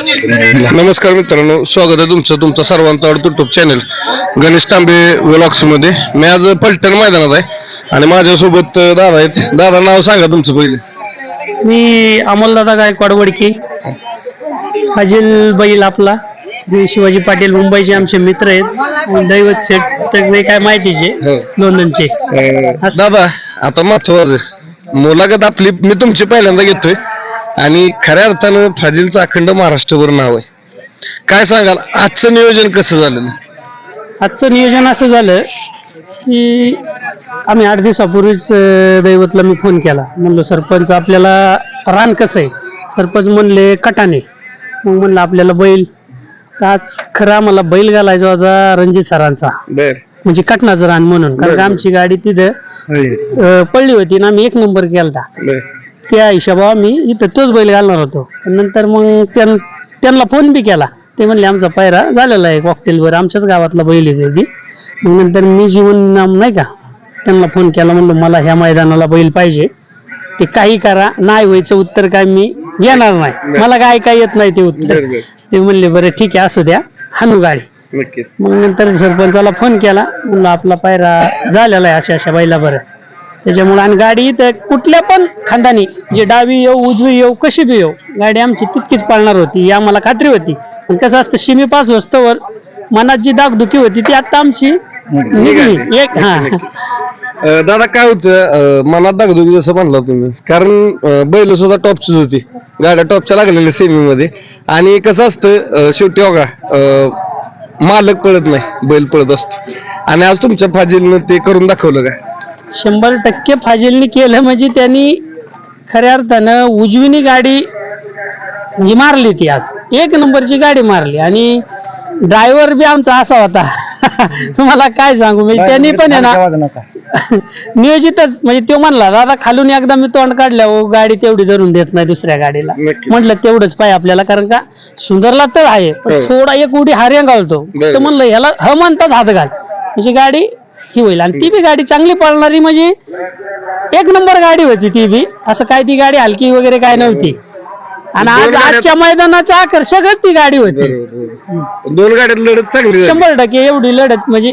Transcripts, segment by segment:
नमस्कार मित्रांनो स्वागत आहे तुमचं तुमचं सर्वांचं आवडतं युट्यूब चॅनल गणेश तांबे व्लॉग्समध्ये. मी आज पलटण मैदानात आहे आणि माझ्यासोबत दादा आहेत. दादा नाव सांगा तुमचं पहिले. मी अमोलदादा गायकवाड वडके. फाजील बैल आपला. शिवाजी पाटील मुंबईचे आमचे मित्र आहेत. दैवत सेठ तर काय माहितीचे हो. अं, दादा आता महत्वाचं मुलाखत आपली मी तुमची पहिल्यांदा घेतोय. आणि खऱ्या अर्थानं फाजिलचं अखंड महाराष्ट्रभर नाव आहे. काय सांगाल? आजचं नियोजन कसं झालं? आजचं नियोजन असं झालं की आम्ही आठ दिवसापूर्वीच अं, दैवतला मी फोन केला. म्हणलो सरपंच आपल्याला रान कसं आहे? सरपंच म्हणले कटाने. मग म्हणलं आपल्याला बैल. तर आज खरं आम्हाला बैल घालायचा होता रणजित सरांचा. बर. म्हणजे कटनाचं रान म्हणून. कारण का आमची गाडी तिथं अं, पडली होती ना आम्ही एक नंबर केलता. बर. त्या हिशोबा मी इथं तोच बैल घालणार होतो. नंतर मग त्यां त्यांना फोन बी केला. ते म्हणले आमचा पायरा झालेला आहे कॉकटेलवर आमच्याच गावातला बैल आहे ते. बी मग नंतर मी जीवन नाम नाही का त्यांना फोन केला. म्हणलं मला ह्या मैदानाला बैल पाहिजे. ते काही करा. नाही व्हायचं उत्तर काय मी येणार नाही. मला काय काय येत नाही ते उत्तर. ते म्हणले बरं ठीक आहे असू द्या. हाणू गाडी. मग नंतर सरपंचाला फोन केला. म्हणलं आपला पायरा झालेला आहे अशा अशा बैला बरं त्याच्यामुळे आणि गाडी इथं कुठल्या पण खांदानी जे डावी येऊ उजवी येऊ कशी बी येऊ गाडी आमची तितकीच पाळणार होती ही आम्हाला खात्री होती. पण कसं असतं शिमी पास वस्तूवर मनात जी दागदुखी होती ती आता आमची निघली. एक हा. अं, दादा काय होतं अं, मनात दाखवतो जसं म्हणला तुम्ही कारण बैल सुद्धा टॉपचीच होती गाड्या टॉपच्या लागलेल्या सेमी मध्ये आणि कसं असतं अं, शेवटी बघा अं, मालक पळत नाही बैल पळत असतो. आणि आज तुमच्या फाजीलनं ते करून दाखवलं का शंभर टक्के फाजीलनी केलं म्हणजे त्यांनी खऱ्या अर्थानं उजवीनी गाडी म्हणजे मारली ती आज. एक नंबरची गाडी मारली. आणि ड्रायव्हर बी आमचा असा होता. तुम्हाला काय सांगू? म्हणजे त्यांनी पण आहे ना नियोजितच म्हणजे तो म्हणला दादा खालून एकदा मी तोंड काढल्यावर गाडी तेवढी धरून देत नाही दुसऱ्या गाडीला. म्हटलं तेवढंच पाहिजे आपल्याला कारण का सुंदरला तर आहे पण हो. थोडा एक उडी हार्या घालतो. तर म्हणलं ह्याला ह म्हणतात हात घाल. म्हणजे गाडी ही होईल. आणि ती बी गाडी चांगली पळणारी म्हणजे एक नंबर गाडी होती ती बी. असं काय ती गाडी हलकी वगैरे काय नव्हती. आणि आज गाड्या- आजच्या मैदानाचं आकर्षकच ती गाडी होती. दोन गाड्यात लढत चांगली झाली. शंभर टक्के एवढी लढत म्हणजे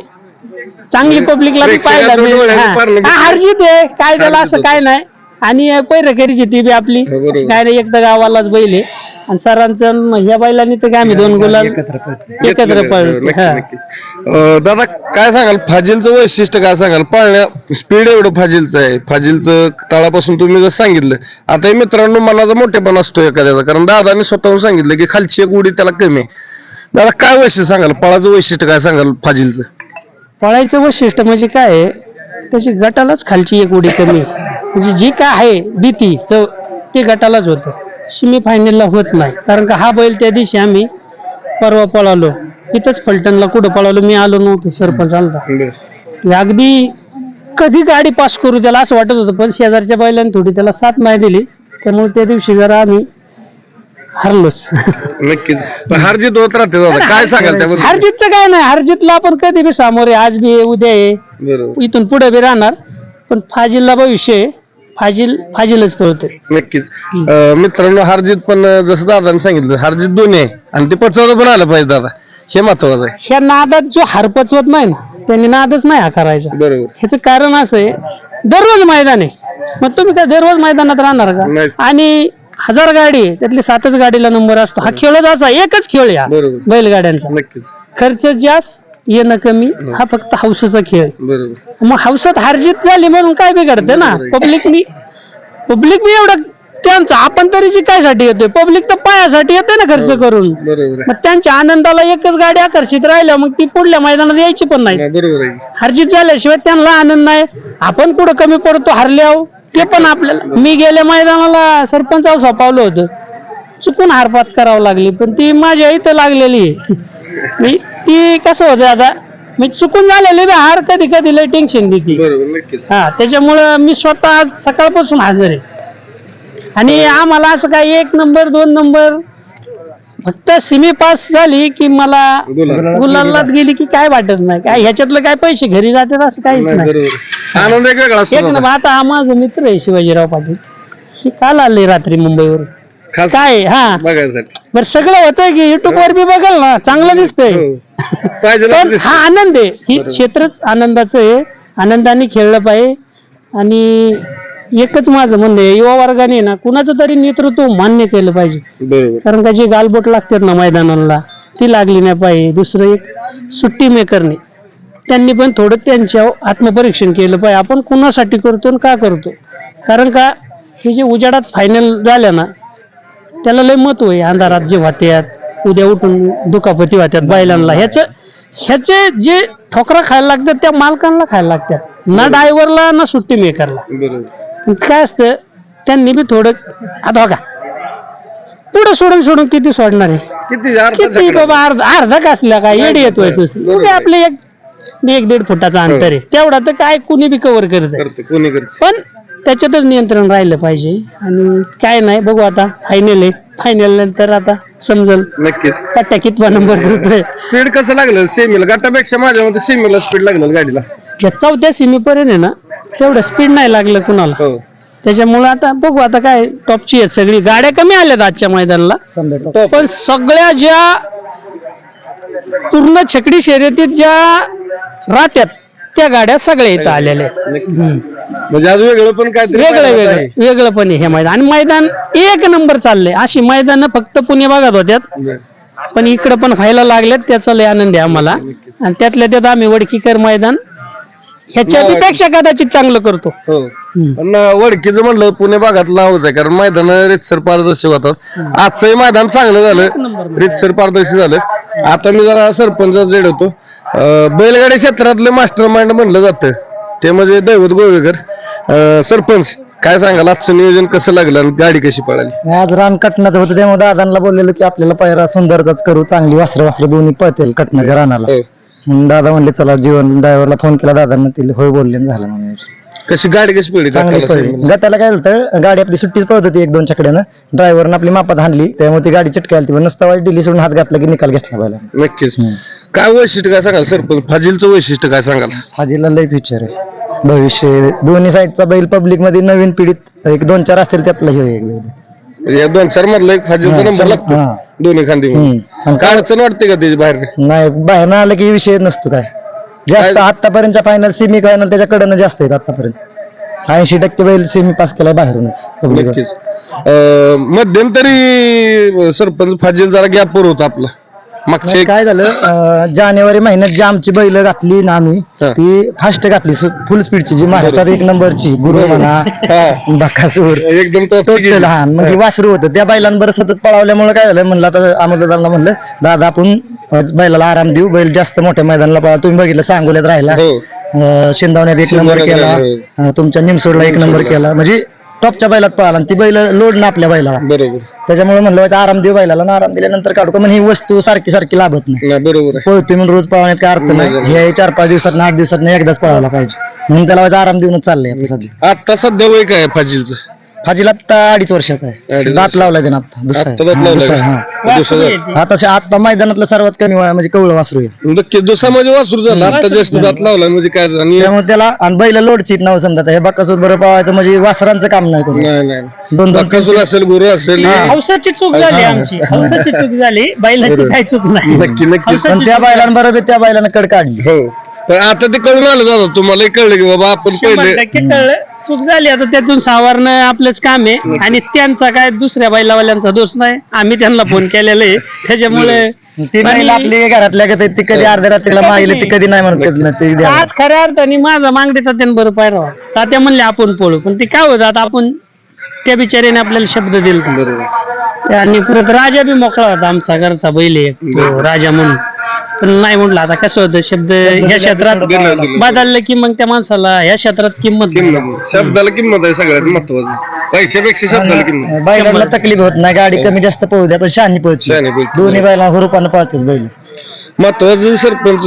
चांगली पब्लिकला प्रेक्षकात दोन हा. पारणं हा, हारजीत आहे काय त्याला असं काय नाही. आणि पैरकरीची ती बी आपली. हो. काय नाही एकदा गावालाच बैल आहे. आणि सरांचं ह्या बैलांनी तर काय आम्ही दोन गुलाल एकत्र. पळतो. नक्की, हा. नक्कीच. अं, दादा काय सांगाल? फाजिलचं वैशिष्ट्य काय सांगाल? पाळण्या स्पीड एवढं फाजिलचं आहे. फाजिलचं तळापासून तुम्ही जर सांगितलं आता हे मित्रांनो मनाचा मोठेपण असतो एखाद्याचा. कारण दादाने स्वतःहून सांगितलं की खालची एक उडी त्याला कमी आहे. दादा काय वैशिष्ट्य सांगाल? पळाचं वैशिष्ट्य काय सांगाल फाजिलचं? पळायचं वैशिष्ट्य म्हणजे काय आहे, त्याची गटालाच खालची एक उडी कमी आहे. म्हणजे जी काय आहे भीती च ते गटालाच होतं. सेमी फायनलला होत नाही. कारण का हा बैल त्या दिवशी आम्ही परवा पळालो. इथंच फलटणला कुठं पळालो मी आलो नव्हतो सरपंच आलता. अगदी कधी गाडी पास करू त्याला असं वाटत होतं पण शेजारच्या बैलांनी थोडी त्याला साथ नाही दिली. त्यामुळे त्या दिवशी जरा आम्ही हरलोच. नक्कीच. पण हार जीत होत राहते काय सांगाल हरजीतचं काय नाही. हरजीतला आपण कधी बी सामोरे आज बी आहे, उद्या आहे. इथून पुढे बी राहणार. पण फाजीलला भविष्य आहे. फाजील फाजीलच पळते नक्कीच. अं, मित्रांनो हारजीत पण अं, जसं दादाने सांगितलं हारजीत दोन्ही आहे. आणि ते पचवलं पण आलं पाहिजे दादा. हे महत्वाचं आहे. ह्या नादात जो हरपचवत नाही ना त्यांनी नादच नाही हा करायचा. बरोबर. ह्याचं कारण असं आहे दररोज मैदान आहे. मग तुम्ही काय दररोज मैदानात राहणार. का? आणि हजार गाडी आहे त्यातली सातच गाडीला नंबर असतो. हा खेळच असा एकच खेळ या बरोबर. बैलगाड्यांचा. नक्कीच. खर्च जास्त येणं कमी हा. फक्त हौसेचा खेळ. बरोबर. मग हौसात हारजीत झाली म्हणून काय बिघडते ना? पब्लिकनी पब्लिक बी एवढं त्यांचं आपण तरी शिकायसाठी येतोय. पब्लिक तर पायासाठी येते ना खर्च करून. बरोबर मग त्यांच्या आनंदाला एकच गाडी आकर्षित राहिल्या मग ती पुढल्या मैदानात यायची पण नाही. आहे बरोबर आहे. हरजीत झाल्याशिवाय त्यांना आनंद नाही. आपण कुठं कमी पडतो हरल्याव ते पण आपल्याला मी गेल्या मैदानाला सरपंचावर सोपावलं होतं. चुकून हारपात करावं लागली पण ती माझ्या इथं लागलेली आहे. मी ती कसं होतं आता मी चुकून झालेली बी हार कधी कधी लय टेन्शन देते. बरोबर नक्कीच. हा त्याच्यामुळं मी स्वतः आज सकाळपासून हजर आहे. आणि आम्हाला असं काय एक नंबर दोन नंबर फक्त सिमी पास झाली की मला बोला गुलालात गेली की काय वाटत नाही. काय ह्याच्यातलं काय पैसे घरी जातात असं काहीच नाही, नाही. बरोबर. आनंद एक वेगळा असतो एक दादा. नंबर आता हा माझा मित्र आहे शिवाजीराव पाटील. हे काल आले रात्री मुंबईवरून. खास काय? हा. बघायसाठी. बर सगळं होतंय की युट्यूब वर बी बघाल ना चांगलं दिसतंय. हो. पाहिजे पण. हा आनंद आहे. ही क्षेत्रच आनंदाचं आहे. आनंदाने खेळलं पाहिजे. आणि एकच माझं म्हणणं आहे युवा वर्गाने ना कुणाचं तरी नेतृत्व मान्य केलं पाहिजे. बरोबर. कारण का जी गालबोट लागतात ना मैदानाला ती लागली नाही पाहिजे. दुसरं एक सुट्टी मेकरने. त्यांनी पण थोडं त्यांच्या आत्मपरीक्षण केलं पाहिजे. आपण कुणासाठी करतो आणि का करतो? कारण का हे जे उजाडात फायनल झाल्या ना त्याला लय महत्त्व आहे. अंधारात जे वाहत्यात उद्या उठून दुखापती वाहत्यात बैलांना. ह्याचं ह्याचे जे ठोकरा खायला लागतात त्या मालकांना खायला लागतात. ना ड्रायव्हरला ना सुट्टी मेकरला. काय असतं त्यांनी बी थोडं आता बघा पुढे सोडून सोडून किती सोडणार आहे? किती. बाबा अर्धा अर्धा कसला काय? येडी येतोय तुझं. आपले एक एक दीड फुटाचा अंतर आहे. तेवढा तर काय कुणी बी कव्हर कोणी करते. पण त्याच्यातच नियंत्रण राहिलं पाहिजे. आणि काय नाही बघू आता फायनल आहे. फायनल नंतर आता समजल. नक्कीच. पट्ट्या कितवा नंबर करतोय. स्पीड कसं लागलं? सेमीला गटापेक्षा माझ्या मते सेमीला स्पीड लागलं गाडीला. ज्या चौथ्या सीमेपर्यंत आहे ना तेवढं स्पीड नाही लागलं कुणाला. हो. त्याच्यामुळे आता बघू आता काय टॉपची आहेत सगळी. गाड्या कमी आल्यात आजच्या मैदानाला. पण सगळ्या ज्या पूर्ण छकडी शर्यतीत ज्या राहत्यात त्या गाड्या सगळ्या इथं आलेल्या आहेत. हम्म. म्हणजे आज वेगळं पण काहीतरी वेगळं वेगळं. वेगळं पण आहे हे मैदान. आणि मैदान एक नंबर चाललंय. अशी मैदान फक्त पुणे भागात होत्यात. पण इकडे पण व्हायला लागल्यात त्याचा लय आनंद आहे आम्हाला. आणि त्यातल्या त्यात आम्ही वडकीकर मैदान ह्याच्या. पेक्षा कदाचित चांगलं करतो. हो. पण वडकीचं म्हणलं पुणे भागात नावच आहे कारण मैदान रितसर पारदर्शक होतात. आजचंही मैदान चांगलं झालं. रितसर पारदर्शी झालं. आता मी जरा सरपंच जेड होतो. बैलगाडी क्षेत्रातले मास्टर माइंड म्हणलं जातं. ते म्हणजे दैवत गोवेकर अं, सरपंच. काय सांगाल? आजचं नियोजन कसं लागलं आणि गाडी कशी पळाली? आज रान कटण्याचं होतं त्यामुळे दादांना बोललेलो की आपल्याला पायरा सुंदरच करू चांगली वासरं वासरं दोन्ही पळतील कटण्याच्या रानाला. हो. म्हणून दादा म्हणले चला जीवन ड्रायव्हरला फोन केला दादांना तिला होय बोलले आणि झालं म्हणून. कशी गाडी कशी पळली चांगली गटाला पळली सेमीला? गटाला काय झालं गाडी आपली सुट्टीच पळत होती एक दोन चकड्यानं. ड्रायव्हरनं आपली मापात हाणली त्यामुळे ती गाडी चिटकी आली नुसता वाईट दिली सोडून हात घातला की निकाल घेतला पहिला. नक्कीच. काय वैशिष्ट्य काय सांगाल सरपंच? फाजीलचं वैशिष्ट्य काय सांगाल? हाजीला लय फ्युचर आहे. भविष्य दोन्ही साईडचा बैल पब्लिकमध्ये नवीन पिढीत एक दोन चार असतील त्यातला हे एक बैल. या दोन चार मधला एक फाजीलचा हा, नंबर. लागतो. दोन्ही खांदी हम्म. काय अडचण वाटते का त्याची बाहेर? नाही बाहेर आलं की विषय नसतो काय. जास्त आतापर्यंतच्या फायनल सेमी फायनल त्याच्याकडनं जास्त आहेत आतापर्यंत. ऐंशी टक्के बैल सेमी पास केलाय बाहेरूनच. public वर. नक्कीच. अं, मध्यंतरी सरपंच फाजील जरा गॅपवर होता आपला. एक काय झालं अं, जानेवारी महिन्यात जी आमची बैल घातली ना आम्ही हा. ती फास्ट घातली फुल स्पीडची जी महाराष्ट्रात एक नंबरची गुरु म्हणा हा. बकासूर. एकदम लहान म्हणजे वासरू होतं. त्या बैलांवर सतत पळावल्यामुळे काय झालं म्हणलं आता अमोलदादांना म्हणलं दादा आपण आज बैलाला आराम देऊ. बैल जास्त मोठ्या मैदानाला पळा तुम्ही बघितलं सांगोल्यात राहिला. हो. अं, शिंदावण्यात एक नंबर शिंदावण्यात केला. अं, तुमच्या निमसोडला एक नंबर केला. म्हणजे टॉपच्या बैलात पळाला आणि ती बैल लोड ना आपल्या बैलाला. बरोबर. त्याच्यामुळे म्हणलं "आता आराम देऊ बैलाला. आणि आराम दिल्यानंतर काढू का? म्हणजे ही वस्तू सारखी सारखी लाभत नाही. नाही बरोबर आहे. पळतोय म्हणून रोज पळवण्यात काय अर्थ नाही. हे चार पाच दिवसात आठ दिवसात एकदाच पळायला पाहिजे. म्हणून त्याला वाटतं आराम देऊनच चाललंय आता सध्या. आता सध्या वय काय आहे फाजीलचं? फाजील आता अडीच वर्षाचा आहे. अडीच दात लावलाय त्यानं आता दुसरा आत्ता आहे. दात हा, लावलाय दुसरा आहे, का? हा. दुसरं झालं. आता से- आता मैदानातलं सर्वात कमी वय म्हणजे कवळ वासरू आहे. नक्कीच दुसरा म्हणजे वासरू झाला. आता जास्त दात लावला म्हणजे काय झालं? आणि त्यामुळे त्याला आणि बैल लोडचीत नाव समजा हे बाकासूर बरं पळवायचं म्हणजे वासरांचं काम नाही नाही दोन दोन बकासूर असेल गुरु असेल हौसाची चूक झाली. आमची. हौसाची चूक झाली. बैलाची काही चूक नाही. नक्की नक्कीच पण त्या बैलांबरोबर त्या बैलानं कड काढली. हो. पण आता ते कळून आलं दादा तुम्हाला कळलं की बाबा आपण शंभर पहिले टक्के कळलं. चूक झाली आता त्यातून सावरणं आपलंच काम आहे. आणि त्यांचा काय दुसऱ्या बैलावाल्यांचा दोष नाही. आम्ही त्यांना फोन केलेला आहे. त्याच्यामुळे ती आपली घरातल्या का ती कधी अर्ध्या रात्रीला मागली ती कधी नाही म्हणत. आज खऱ्या अर्थाने माझा मागणी तात्यानं बरं पाहिजे तात्या म्हणले आपण पळू. पण ते काय होतं आता आपण त्या बिचाऱ्याने आपल्याला शब्द दिला. आणि परत राजा बी मोकळा होता आमचा घरचा बैल राजा म्हणून. पण नाही म्हटलं आता कसं होतं शब्द ह्या क्षेत्रात दिलं, दिलं. बदललं की मग त्या माणसाला ह्या क्षेत्रात किंमत नाही. किंमत शब्दाला किंमत आहे सगळ्यात महत्वाचं पैशापेक्षा शब्दाला किंमत बैलांना तकलीफ होत नाही. गाडी कमी जास्त पळू द्या पण शहाणी पळते शहाणी पळते. दोन्ही बैला हुरुपानं पळतात बैल. महत्वाचं सरपंच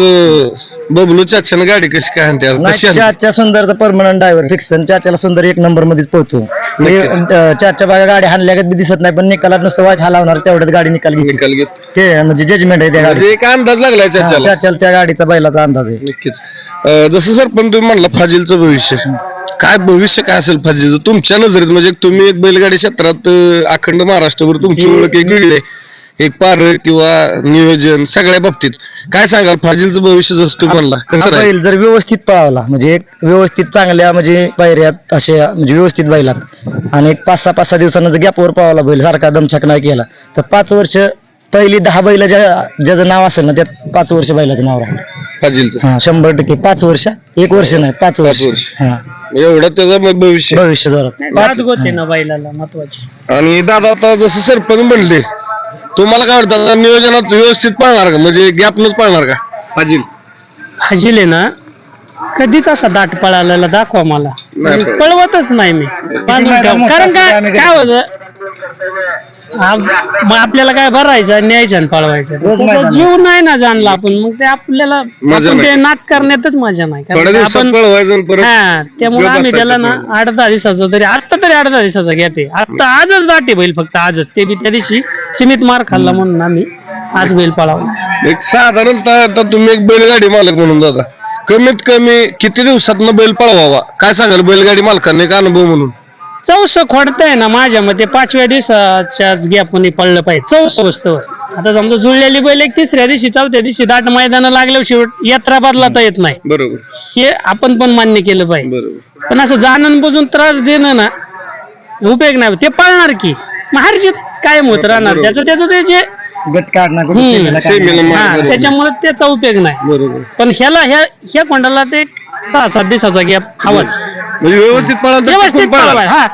बबलू चाच्यानं गाडी कशी काय आणते? आज कशी आणते? चाच्या सुंदर परमनंट ड्रायव्हर फिक्स चाच्याला सुंदर एक नंबर मध्येच पोहोचतो अं, चाच्या बागा गाडी हाणल्या बी दिसत नाही पण निकालात नुसतं वाच हलावणार तेवढ्यात गाडी निकाल घेते निकाल घेत. ते म्हणजे जजमेंट आहे त्या गाडी म्हणजे एक अंदाज लागलाय चाच्याला त्या गाडीचा बैलाचा अंदाज आहे. नक्कीच. अं, जसं सरपंच तुम्ही म्हणला फाजीलचं भविष्य. काय भविष्य काय असेल फाजीचं तुमच्या नजरेत म्हणजे तुम्ही एक बैलगाडी क्षेत्रात अं, अखंड महाराष्ट्रभर तुमची ओळख एक वेगळी आहे. एक पार किंवा नियोजन सगळ्या बाबतीत. काय सांगाल? फाजीलचं भविष्य जसं तुम्ही म्हणला हा कसं राहील? बैल जर व्यवस्थित पळावला म्हणजे एक व्यवस्थित चांगल्या म्हणजे पायऱ्यात असे म्हणजे व्यवस्थित बैलात. आणि एक पाच सहा पाच सहा दिवसानं जर गॅपवर पळावला बैल सारखा दमछाक नाही केला तर पाच वर्ष पहिली दहा बैल ज्या ज्याचं नाव असेल ना त्यात पाच वर्ष बैलाचं नाव राहील फाजीलचं? हा शंभर टक्के. पाच वर्ष एक वर्ष नाही पाच वर्ष. वर्ष. हा. एवढं त्याचं मग भविष्य. भविष्य जोरात. गोते ना बैलाला महत्वाची. आणि दादा आता जसं सरपंच म्हणले तुम्हाला काय वाटतं आता नियोजनात व्यवस्थित पाळणार का? म्हणजे गॅपनच पाळणार का? फाजील. फाजील ना? कधीच असा दाट पळालेला दाखवा मला. नाही पळत. पळवतच नाही मी. बांधून ठेव. कारण काय काय होतं? आ- मग आपल्याला काय भरायचं आणि न्यायचं आणि पळवायचं? रोज त्याचा मैदानात. जीव नाही ना जाणला आपण. मग ते आपल्याला मजा आपण ते नाही. नाद करण्यातच मजा नाही. कारण थोड्या का दिवसात आपण पळवायचं आणि परत हा त्यामुळे आम्ही त्याला ना. आठ दहा दिवसाचा तरी आता तरी आठ दहा दिवसाचा गॅप आहे आता आजच दाटे बैल फक्त आजच. ते बी त्या दिवशी सीमित मार खाल्ला म्हणून आम्ही आज बैल पळावा एक साधारणतः आता तुम्ही एक बैलगाडी मालक म्हणून दादा कमीत कमी किती दिवसात बेल पळवावा? काय सांगाल? बैलगाडी मालकांनी एक अनुभव म्हणून. चौस खोडतंय ना माझ्या मते. पाचव्या दिवसाच्याच गॅपने पडलं पाहिजे. चौस वस्तूवर. आता समजा जुळलेली बैल एक तिसऱ्या दिवशी चौथ्या दिवशी दाट मैदान लागल्यावर शेवट यात्रा बदलाता येत नाही. बरोबर. हे आपण पण मान्य केलं पाहिजे. बरोबर. पण असं जाणून बुजून त्रास देणं ना उपयोग नाही. ते पाळणार की? महारजीत कायम होत राहणार. त्याचं त्याचं ते जे गट काढणार कुठं? हम्म. सेमीला काढणार. सेमीला मार हा बरोबर. त्याच्यामुळे त्याचा उपयोग नाही. बरोबर. पण ह्याला ह्या ह्या कोंडाला ते सहा सात दिवसाचा गॅप हवाच. म्हणजे व्यवस्थित पळाल तर व्यवस्थित टिकून पळाल. हा.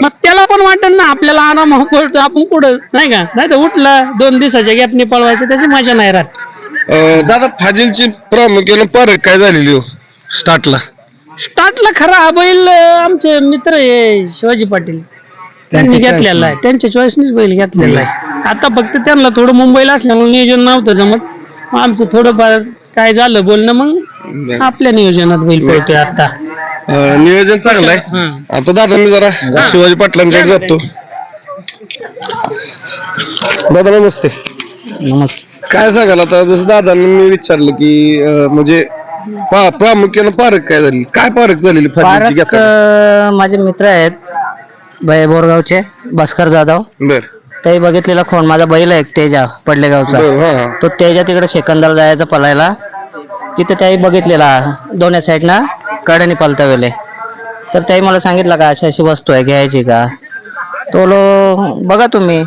मग त्याला पण वाटेल ना आपल्याला आराम पळतो आपण पुढं नाही का? नाही तर उठला दोन दिवसाच्या गॅपने पळवायचं त्याची मजा नाही राहत. अं, दादा फाजीलची प्रामुख्यानं पारख काय झालेली हो? स्टार्टला. स्टार्टला खरा हा बैल अं, आमचे मित्र आहे शिवाजी पाटील. त्यांनी त्यांच्या घेतलेला आहे. त्यांच्या चॉईसनीच बैल घेतलेला आहे. आता फक्त त्यांना थोडं मुंबईला असल्यामुळे नियोजन नव्हतं जमत. मग आमचं थोडंफार काय झालं बोलणं मग आपल्या नियोजनात बैल पळतोय आता. अं, नियोजन चांगलं आहे. हम्म. आता दादा मी जरा शिवाजी पाटलांकडे जातो. दादा नमस्ते. नमस्ते. काय सांगाल आता? जसं दादांनी मी विचारलं की अं, म्हणजे पा- प्रामुख्यानं पारख काय झाली? काय पारख झालेली फाजीलची पारक घेताना अं, माझे मित्र आहेत. बाय बोरगावचे भास्कर जाधव. बर. ते बघितलेला खोंड माझा बैल आहे एक तेजा पडले गावचा बर हा हा. तो तेजा तिकडे सेकंदाला जायचा पलायला. तिथे त्याही बघितलेला. दोन्ही साईडनं. कड्याने पलता वेळे तर त्याही मला सांगितलं का अशी अशी वस्तू आहे घ्यायची का? तो लो बघा तुम्ही.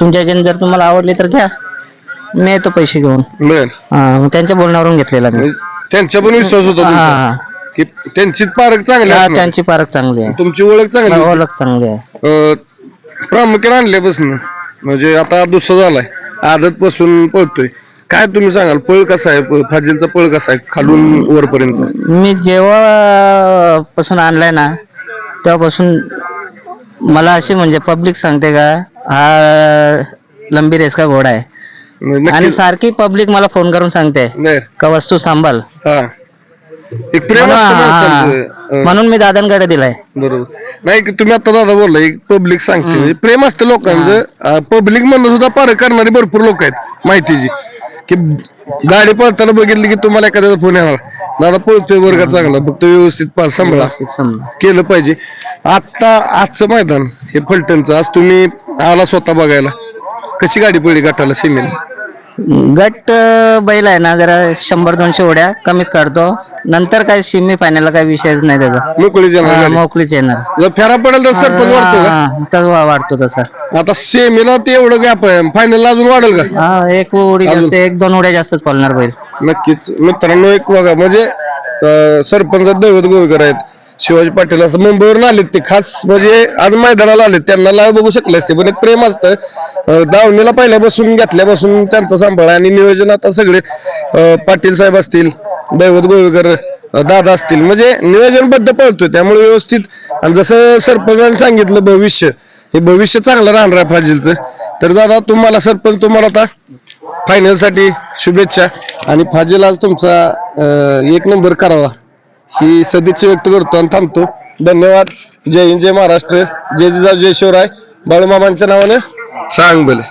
तुमच्या ह्याच्यानं जर तुम्हाला आवडली तर घ्या. मी येतो पैसे घेऊन. हा मग त्यांच्या बोलण्यावरून घेतलेला मी. म्हणजे त्यांचा पण विश्वास होता हा तुमचा. हा. की त्यांची पारख चांगली हा, असणार. त्यांची पारख चांगली आहे. तुमची ओळख चांगली. ओळख चांगली आहे. अं, प्रामुख्याने आणल्यापासून म्हणजे आता दुसरा झालाय. आदत पासून पळतोय. काय तुम्ही सांगाल? पळ कसा आहे? प- फाजीलचा पळ कसा आहे? खालून वरपर्यंत? मी जेव्हा पासून आणलाय ना तेव्हापासून मला अशी म्हणजे पब्लिक सांगते का हा लंबी रेस का घोडा आहे. म्हणजे आणि नक्कीच सारखी पब्लिक मला फोन करून सांगते नाही. का वस्तू हा. एक प्रेम म्हणून हा. अं, मी दादांकडे दिलाय. बरोबर. नाही की तुम्ही आता दादा बोलला एक पब्लिक सांगते. म्हणजे प्रेम असतं लोकांचं. पब्लिक म्हणून सुद्धा पार करणारे भरपूर लोक आहेत माहितीची. की गाडी पळताना बघितली की तुम्हाला एखाद्याचा फोन येणार. दादा पळतोय वर्गात चांगला फक्त व्यवस्थित पाच सांभाळा समजा केलं पाहिजे. आता आजचं मैदान हे फलटणचं. आज तुम्ही आला स्वतः बघायला. कशी गाडी पडली गाठाला सीमेला गट अं, बैल आहे ना जरा शंभर दोनशे उड्या कमीच काढतो. नंतर काय सिमी फायनलला काय विषयच नाही त्याचा. मोकळी हा, गाडी. मोकळीच येणार. जर फेरा पडेल तर सरपंच वाढतो का? हा, वा- वाढतो तसा. आता सेमीला ते एवढं गॅप आहे. फायनल अजून वाढेल का? हा एक उडी? जास्त एक दोन उड्या जास्तच पळणार बैल. नक्कीच. मित्रांनो एक बघा म्हणजे अं, सरपंच दैवत गोवेकर आहेत. शिवाजी पाटील असं मुंबईवरून आलेत ते. खास म्हणजे आज मैदानाला आलेत. त्यांना लाईव्ह बघू शकले असते. पण एक प्रेम असतं. अं, दावणीला पहिल्यापासून घेतल्यापासून त्यांचा सांभाळ आणि नियोजन आता सगळे अं, पाटील साहेब असतील दैवत गोवेकर दादा असतील. म्हणजे नियोजनबद्ध पळतोय त्यामुळे व्यवस्थित. आणि जसं सरपंचाने सांगितलं भविष्य. हे भविष्य चांगलं राहणार आहे फाजीलचं. तर दादा तुम्हाला सरपंच तुम्हाला आता फायनलसाठी शुभेच्छा. आणि फाजील आज तुमचा एक नंबर करावा. ही सदिच्छा व्यक्त करतो आणि थांबतो. धन्यवाद. जय हिंद जय महाराष्ट्र. जय जिजाऊ जय शिवराय. बाळूमामांच्या नावानं सांग बले